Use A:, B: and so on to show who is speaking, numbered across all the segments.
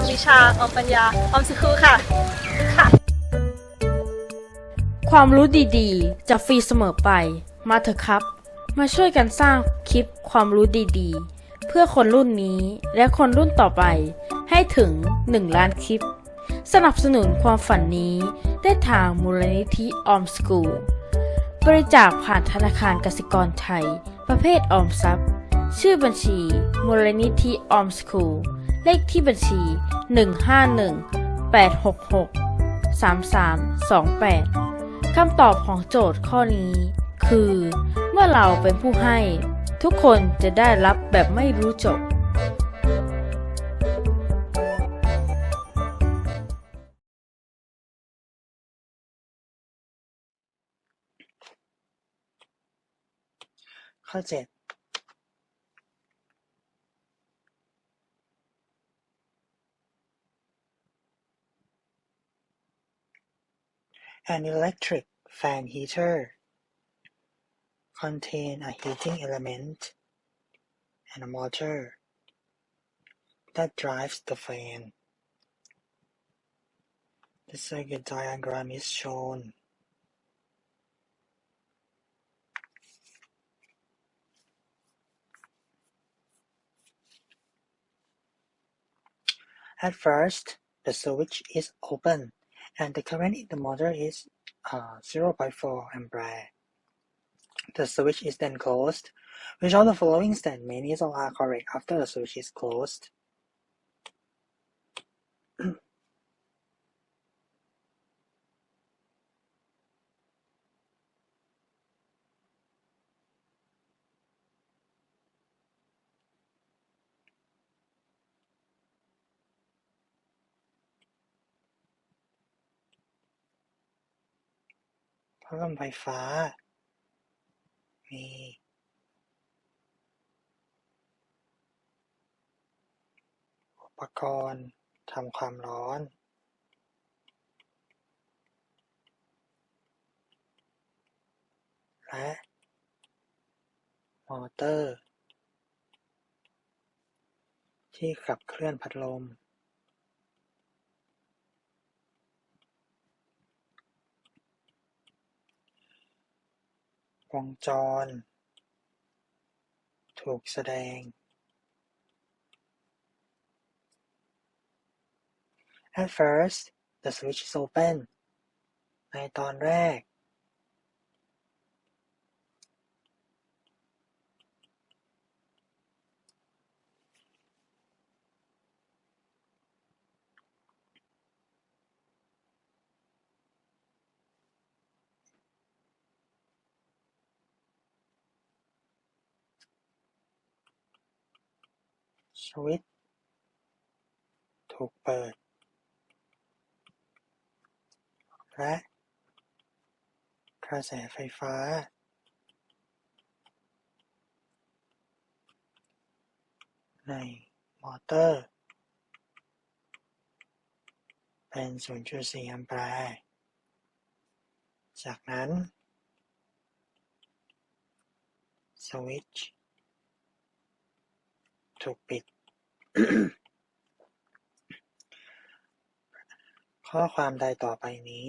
A: อมวิชา ออมปัญญา ออมสคูค่ะ ค่ะ
B: ความรู้ดีๆ จะฟรีเสมอไป มาเถอะครับ มาช่วยกันสร้างคลิปความรู้ดีๆ เพื่อคนรุ่นนี้และคนรุ่นต่อไป ให้ถึง 1 ล้านคลิป สนับสนุนความฝันนี้ได้ทางมูลนิธิออมสกูลบริจาคผ่านธนาคารกสิกรไทย ประเภทออมทรัพย์ ชื่อบัญชี มูลนิธิออมสคูล เลขที่บัญชี 151-866-3328 คำตอบของโจทย์ข้อนี้ คือ เมื่อเราเป็นผู้ให้ ทุกคนจะได้รับแบบไม่รู้จบ
C: ข้อ7 An electric fan heater contain a heating element and a motor that drives the fan. The circuit diagram is shown. At first, the switch is open and the current in the motor is uh, 0.4 ampere. The switch is then closed. Which of the following statements are correct after the switch is closed? พัดลมไฟฟ้า มี อุปกรณ์ทำความร้อนและมอเตอร์ ที่ขับเคลื่อนพัดลม วงจร ถูกแสดง At first the switch is open ในตอนแรก สวิตช์ถูกเปิด และกระแสไฟฟ้า ในมอเตอร์ เป็น 0.4 แอมแปร์จากนั้น สวิตช์ถูกปิด ข้อความใดต่อไปนี้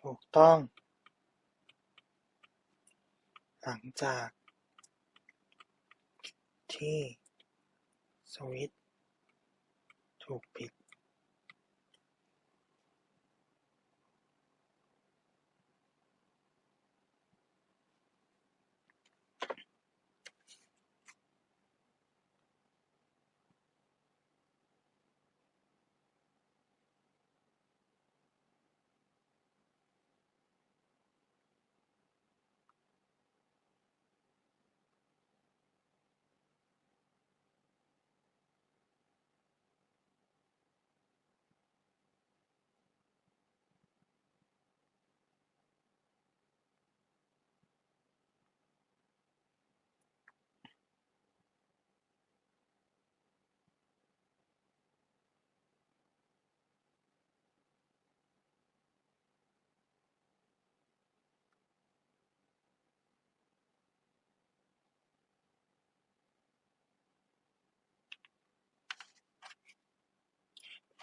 C: ถูกต้อง หลังจาก ที่ สวิตช์ถูกปิด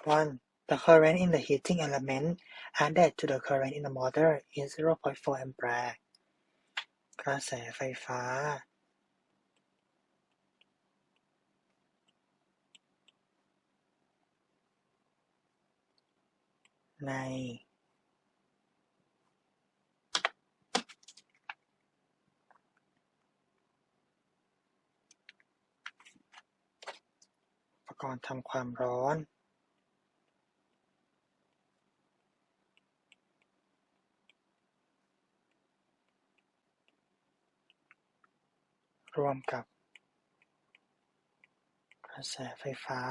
C: 1. The current in the heating element added to the current in the motor is 0.4 ampere กระแสไฟฟ้า ใน อุปกรณ์ทำความร้อน รวมกับกระแสไฟฟ้า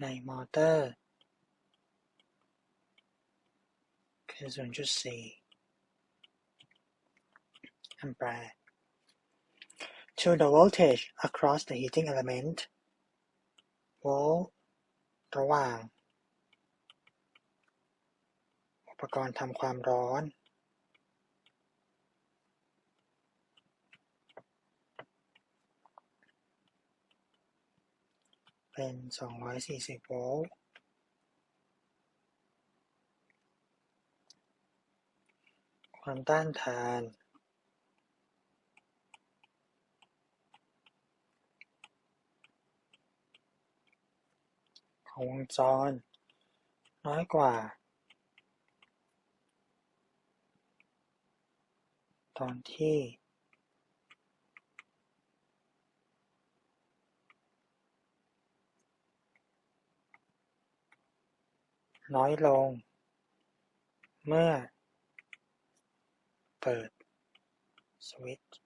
C: ในมอเตอร์ คือ 0.4 แอมแปร์ to the voltage across the heating element โวลต์ระหว่าง อุปกรณ์ทำความร้อน เป็น240โวลต์ความต้านทาน ของวงจร น้อยกว่า ตอนที่ น้อยลง เมื่อ เปิดสวิตช์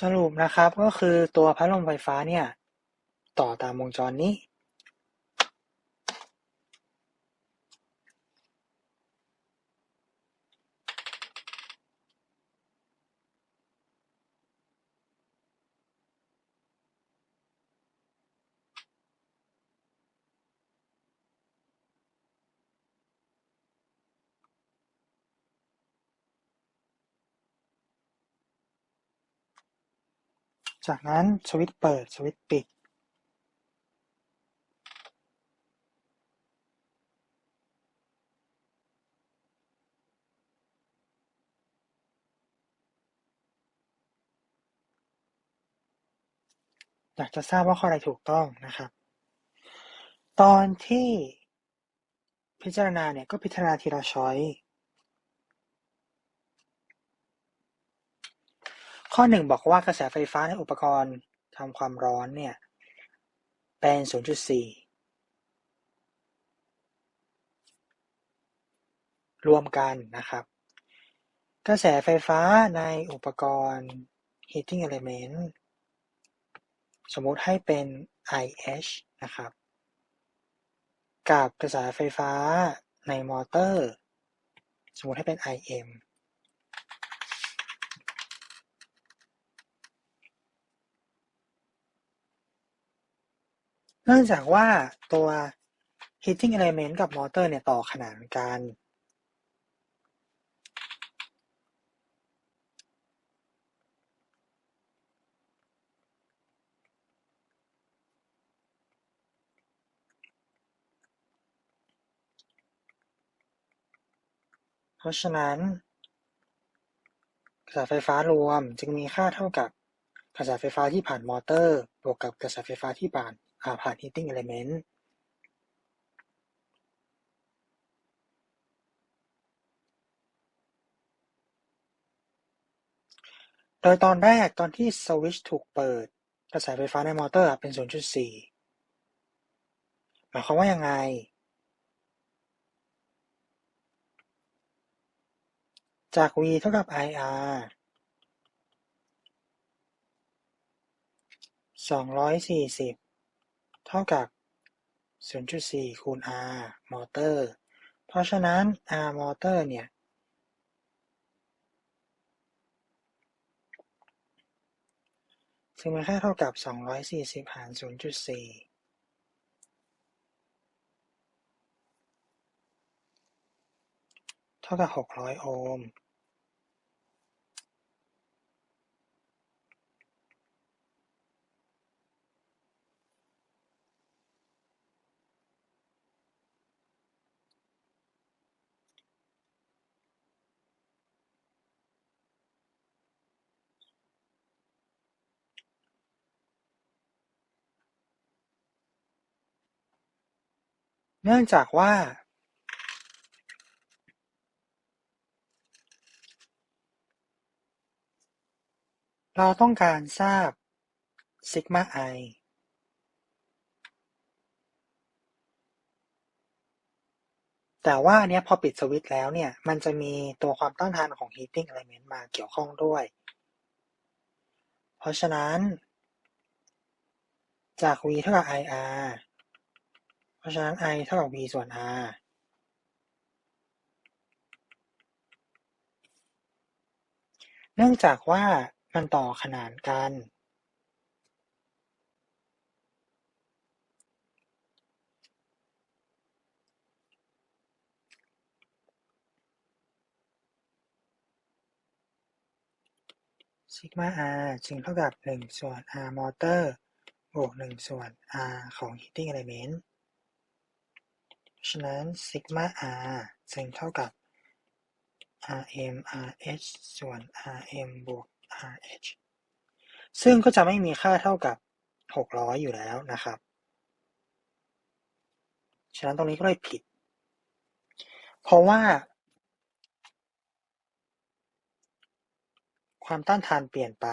C: สรุปนะครับก็คือตัวพัดลมไฟฟ้าเนี่ย ต่อตามวงจรนี้ จากนั้นสวิตช์เปิด สวิตช์ปิดอยากจะทราบว่าข้อใดถูกต้องนะครับ ตอนที่พิจารณาเนี่ยก็พิจารณาทีละช้อย ข้อหนึ่งบอกว่ากระแสไฟฟ้าในอุปกรณ์ทำความร้อนเนี่ย เป็น 0.4 รวมกันนะครับ กระแสไฟฟ้าในอุปกรณ์ heating element สมมุติให้เป็น IH นะครับ กับกระแสไฟฟ้าในมอเตอร์ สมมุติให้เป็น IM เนื่องจากว่าตัว heating element กับมอเตอร์เนี่ยต่อขนานกัน เพราะฉะนั้นกระแสไฟฟ้ารวมจึงมีค่าเท่ากับกระแสไฟฟ้าที่ผ่านมอเตอร์ บวกกับกระแสไฟฟ้าที่ผ่าน อ่าผ่าน heating element โดยตอนแรกตอนที่สวิตช์ถูกเปิด กระแสไฟฟ้าในมอเตอร์เป็น 0.4 หมายความว่ายังไง จาก V เท่ากับ IR 240 เท่ากับ 0.4 คูณ R มอเตอร์ เพราะฉะนั้น R มอเตอร์เนี่ยจึงมีค่าเท่ากับ 240 หาร 0.4เท่ากับ 600 โอห์ม เนื่องจากว่าเราต้องการทราบซิกมา i แต่ว่าเนี้ยพอปิดสวิตช์แล้วเนี่ย มันจะมีตัวความต้านทานของ heating element มาเกี่ยวข้องด้วย เพราะฉะนั้น จาก V เท่ากับ IR ราะฉะนั้น I เท่ากับ V ส่วน R เนื่องจากว่ามันต่อขนานกัน ซิกมา R จึงเท่ากับ 1 ส่วน R มอเตอร์บวก 1 ส่วน R ของ heating element ฉะนั้นซิกมา R จึงเท่ากับ Rm RH ส่วน Rm บวก RH ซึ่งก็จะไม่มีค่าเท่ากับ 600 อยู่แล้วนะครับ ฉะนั้นตรงนี้ก็เลยผิด เพราะว่า ความต้านทานเปลี่ยนไป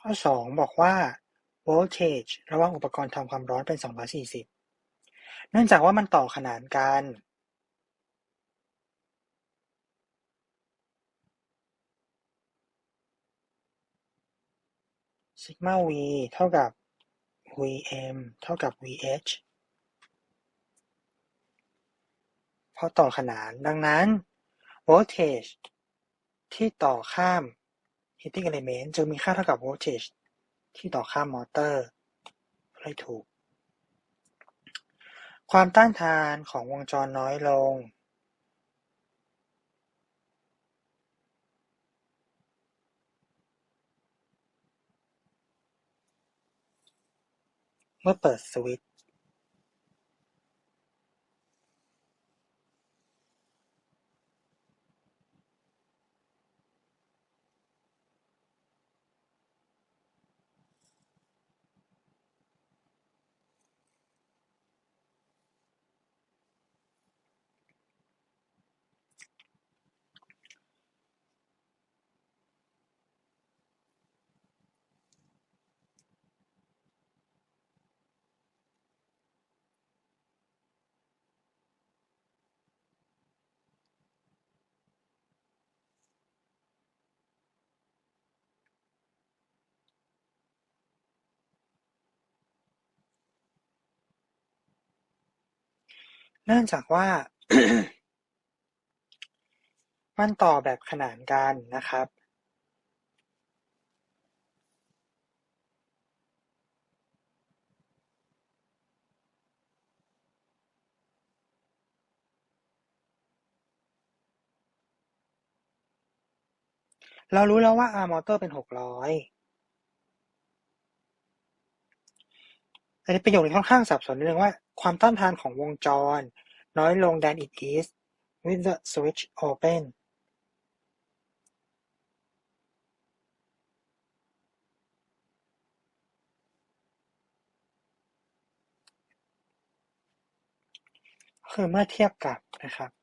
C: ข้อ 2 บอกว่า voltage ระหว่างอุปกรณ์ทำความร้อนเป็น 240 เนื่องจากว่ามันต่อขนานกันซิกมา V เท่ากับ Vm เท่ากับ Vh เพราะต่อขนาน ดังนั้น voltage ที่ต่อข้าม heating element จะมีค่าเท่ากับ voltage ที่ต่อข้ามมอเตอร์เลยถูก ความต้านทานของวงจรน้อยลงเมื่อเปิดสวิตช์ นื่องจากว่า มันต่อแบบขนานกันนะครับเรารู้แล้วว่า R มอเตอร์เป็น600อันนี้ประโยคนี้ค่อนข้างสับสนนิดนึงว่า ความต้านทานของวงจร น้อยลง than it is with the switch open คือเมื่อเทียบกับนะครับ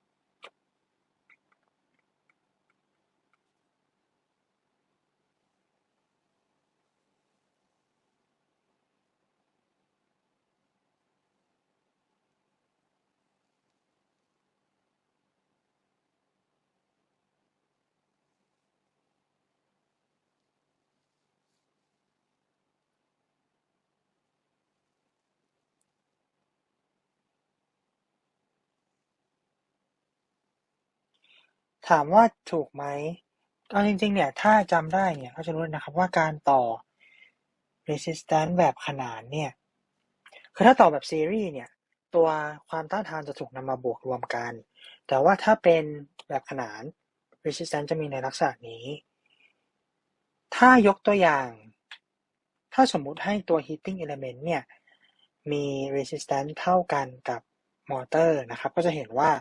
C: ถามว่าถูกไหมเอาจริง ๆ เนี่ย ถ้าจำได้เนี่ยก็จะรู้นะครับว่าการต่อ resistance แบบขนานเนี่ย คือถ้าต่อแบบซีรีส์เนี่ย ตัวความต้านทานจะถูกนำมาบวกรวมกัน แต่ว่าถ้าเป็นแบบขนาน resistance จะมีในลักษณะนี้ ถ้ายกตัวอย่าง ถ้าสมมุติให้ตัว heating element เนี่ย มี resistance เท่ากันกับมอเตอร์นะครับ ก็จะเห็นว่า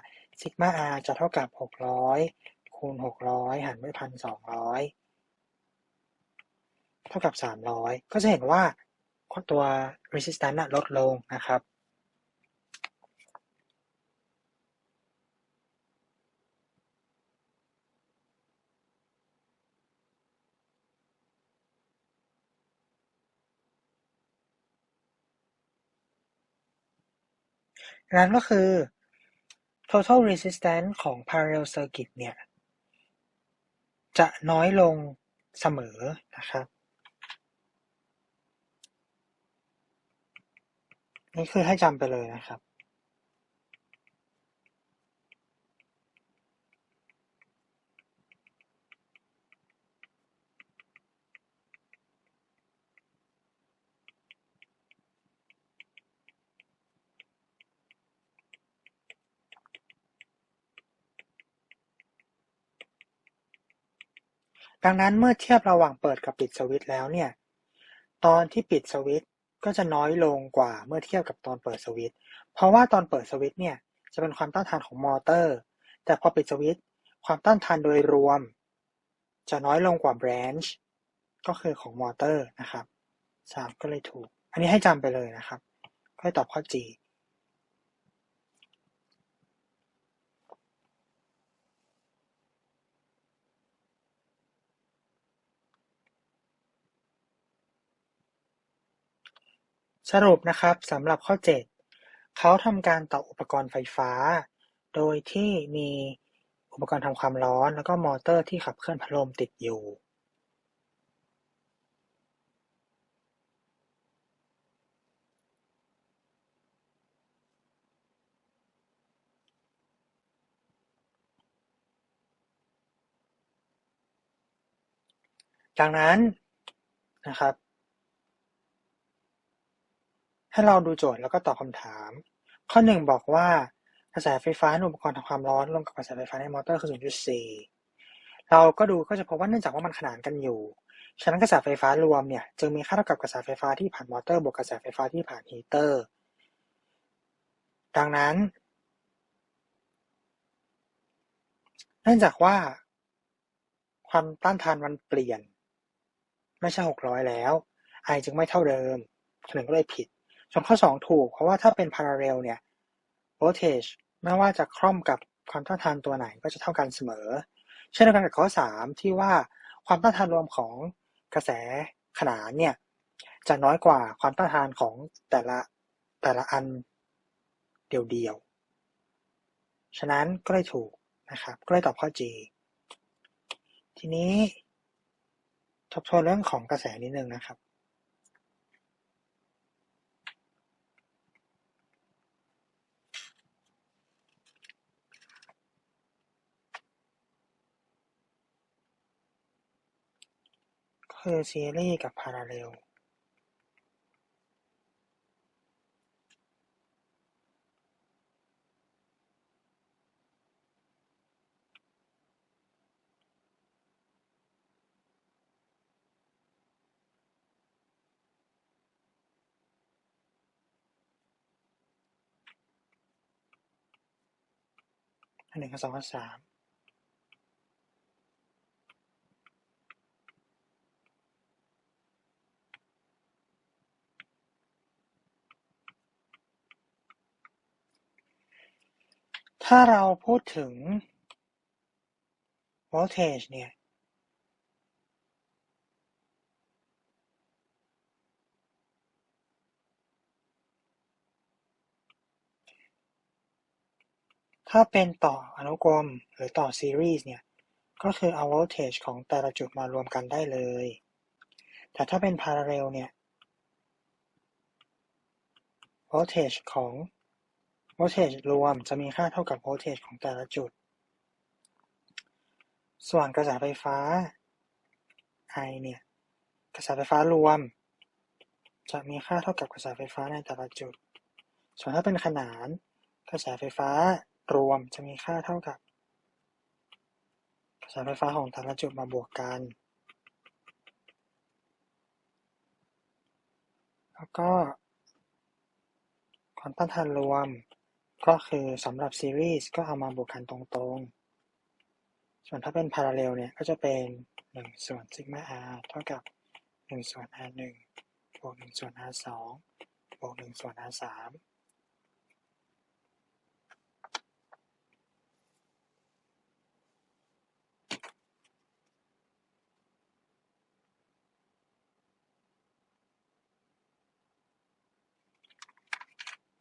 C: sigma r จะเท่ากับ600คูณ600หารด้วย1,200เท่ากับ300ก็จะเห็นว่าตัว resistance น่ะลดลงนะครับนั้นก็คือ total resistance ของ parallel circuit เนี่ย จะน้อยลงเสมอนะครับ นี่คือให้จำไปเลยนะครับ ดังนั้นเมื่อเทียบระหว่างเปิดกับปิดสวิตช์แล้วเนี่ย ตอนที่ปิดสวิตช์ก็จะน้อยลงกว่าเมื่อเทียบกับตอนเปิดสวิตช์ เพราะว่าตอนเปิดสวิตช์เนี่ยจะเป็นความต้านทานของมอเตอร์ แต่พอปิดสวิตช์ความต้านทานโดยรวม จะน้อยลงกว่าแบรนช์ก็คือของมอเตอร์นะครับสามก็เลยถูก อันนี้ให้จำไปเลยนะครับก็ตอบข้อ G สรุปนะครับสำหรับข้อ 7 เขาทำการต่ออุปกรณ์ไฟฟ้า โดยที่มีอุปกรณ์ทำความร้อน แล้วก็มอเตอร์ที่ขับเคลื่อนพัดลมติดอยู่ ดังนั้นนะครับ ให้เราดูโจทย์แล้วก็ตอบคำถาม ข้อหนึ่งบอกว่ากระแสไฟฟ้าในอุปกรณ์ทำความร้อนรวมกับกระแสไฟฟ้าในมอเตอร์คือ 0.4 เราก็ดูก็จะพบว่าเนื่องจากว่ามันขนานกันอยู่ ฉะนั้นกระแสไฟฟ้ารวมเนี่ยจึงมีค่าเท่ากับกระแสไฟฟ้าที่ผ่านมอเตอร์บวกกระแสไฟฟ้าที่ผ่านฮีเตอร์ ดังนั้น เนื่องจากว่า ความต้านทานมันเปลี่ยน ไม่ใช่ 600 แล้ว I จึงไม่เท่าเดิมฉะนั้นก็เลยผิด ส่วนข้อ 2 ถูก เพราะว่าถ้าเป็น parallel เนี่ย voltage ไม่ว่าจะคล่อมกับความต้านทานตัวไหนก็จะเท่ากันเสมอ เช่นเดียวกันกับข้อ 3 ที่ว่าความต้านทานรวมของกระแสขนานเนี่ยจะน้อยกว่าความต้านทานของแต่ละแต่ละอันเดียวๆ ฉะนั้นก็เลยถูกนะครับ ก็เลยตอบข้อ G ทีนี้ทบทวนเรื่องของกระแสนิดนึงนะครับ คือซีรีส์กับพาราเรลอันหนึ่งกับสองกับสาม ถ้าเราพูดถึง voltage เนี่ย ถ้าเป็นต่ออนุกรมหรือต่อซีรีส์เนี่ย ก็คือเอา voltage ของแต่ละจุดมารวมกันได้เลย แต่ถ้าเป็น parallel เนี่ย voltage ของ voltage รวมจะมีค่าเท่ากับ voltage ของแต่ละจุด ส่วนกระแสไฟฟ้า I เนี่ย กระแสไฟฟ้ารวม จะมีค่าเท่ากับกระแสไฟฟ้าในแต่ละจุด ส่วนถ้าเป็นขนาน กระแสไฟฟ้ารวมจะมีค่าเท่ากับ กระแสไฟฟ้าของแต่ละจุดมาบวกกัน แล้วก็ความต้านทานรวม ก็คือสำหรับซีรีส์ก็เอามาบวกกันตรงๆ ส่วนถ้าเป็นพาราเรลเนี่ยก็จะเป็น 1 ส่วนซิกมา r เท่ากับ 1 ส่วน r 1บวก 1 ส่วน r 2บวก 1 ส่วน r 3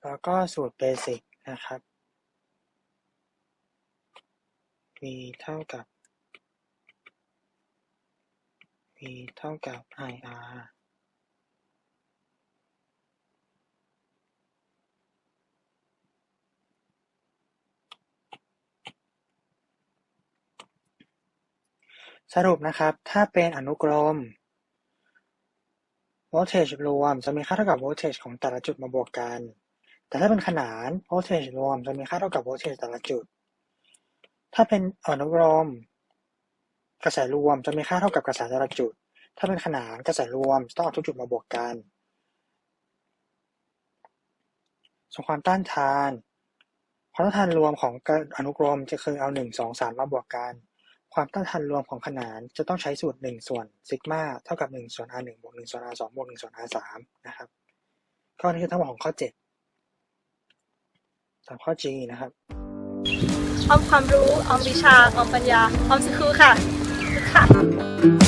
C: แล้วก็สูตรเบสิก นะครับ v เท่ากับ v เท่ากับ ir สรุปนะครับ ถ้าเป็นอนุกรม voltage รวม จะมีค่าเท่ากับ voltage ของแต่ละจุดมาบวกกัน แต่ถ้าเป็นขนานโวลเทจรวมจะมีค่าเท่ากับโวลเทจแต่ละจุด ถ้าเป็นอนุกรม กระแสรวมจะมีค่าเท่ากับกระแสแต่ละจุด ถ้าเป็นขนานกระแสรวมต้องเอาทุกจุดมาบวกกัน ส่วนความต้านทานความต้านทานรวมของอนุกรมจะคือเอา1 2 3 มาบวกกัน ความต้านทานรวมของขนานจะต้องใช้สูตร 1 ส่วนซิกมาเท่ากับ 1 ส่วน r 1บวก1ส่วน r 2บวก1ส่วน r 3นะครับ ข้อนี้คือทั้งหมดของข้อ 7 สามข้อ G นะครับ
A: ออมความรู้ออมวิชาออมปัญญาออมสกูค่ะค่ะ